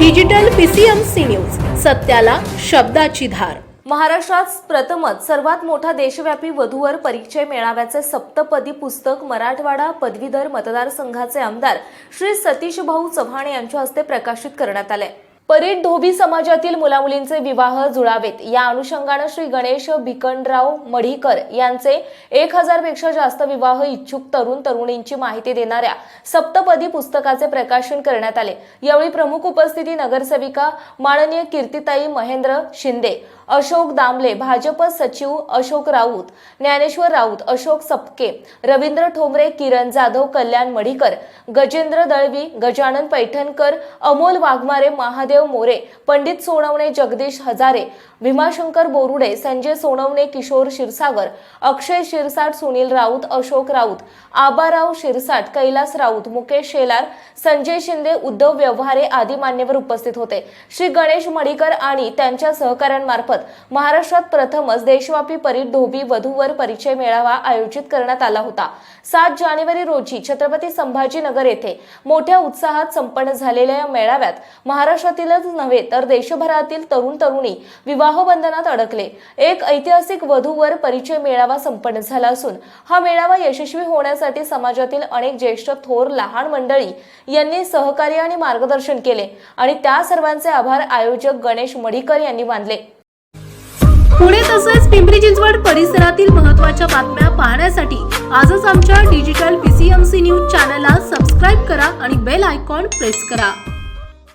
Digital PCMC news सत्याला शब्दाची धार. महाराष्ट्रात प्रथमच सर्वात मोठा देशव्यापी वधूवर परिचय मेळाव्याचे सप्तपदी पुस्तक मराठवाडा पदवीधर मतदारसंघाचे आमदार श्री सतीश भाऊ चव्हाण यांच्या हस्ते प्रकाशित करण्यात आले. परीट धोबी समाजातील मुलामुलींचे विवाह जुळावेत. या अनुषंगानं श्री गणेश भिकणराव मढीकर यांचे एक हजारपेक्षा जास्त विवाह इच्छुक तरुण तरुणींची माहिती देणाऱ्या सप्तपदी पुस्तकाचे प्रकाशन करण्यात आले. यावेळी प्रमुख उपस्थिती नगरसेविका माननीय कीर्तिताई महेंद्र शिंदे अशोक दामले भाजप सचिव अशोक राऊत ज्ञानेश्वर राऊत अशोक सपके रवींद्र ठोंबरे किरण जाधव कल्याण मढीकर गजेंद्र दळवी गजानन पैठणकर अमोल वाघमारे महादेव मोरे पंडित सोनवणे जगदीश हजारे भीमाशंकर बोरुडे संजय सोनवणे किशोर क्षीरसागर अक्षय शिरसाट सुनील राऊत अशोक राऊत आबाराव शिरसाट कैलास राऊत मुकेश शेलार संजय शिंदे उद्धव व्यवहारे आदी मान्यवर उपस्थित होते. श्री गणेश मडीकर आणि त्यांच्या सहकाऱ्यांमार्फत महाराष्ट्रात प्रथमच देशव्यापी परीट धोबी वधूवर परिचय मेळावा आयोजित करण्यात आला होता. सात जानेवारी रोजी छत्रपती संभाजीनगर येथे मोठ्या उत्साहात संपन्न झालेल्या या मेळाव्यात राज्यातीलच नव्हे तर देशभरातील तरुण तरुणी विवाह बंधनात अडकले. एक ऐतिहासिक वधूवर परिचय मेळावा संपन्न झाला असून हा मेळावा यशस्वी होण्यासाठी समाजातील अनेक ज्येष्ठ थोर लहान मंडळी यांनी सहकार्य आणि मार्गदर्शन केले आणि त्या सर्वांचे आभार आयोजक गणेश मढीकर यांनी मानले. पुणे तसेच पिंपरी चिंचवड परिसरातील महत्त्वाच्या बातम्या पाहण्यासाठी आजच आमच्या डिजिटल पीसीएमसी न्यूज चॅनलला सबस्क्राईब करा आणि बेल आयकॉन प्रेस करा.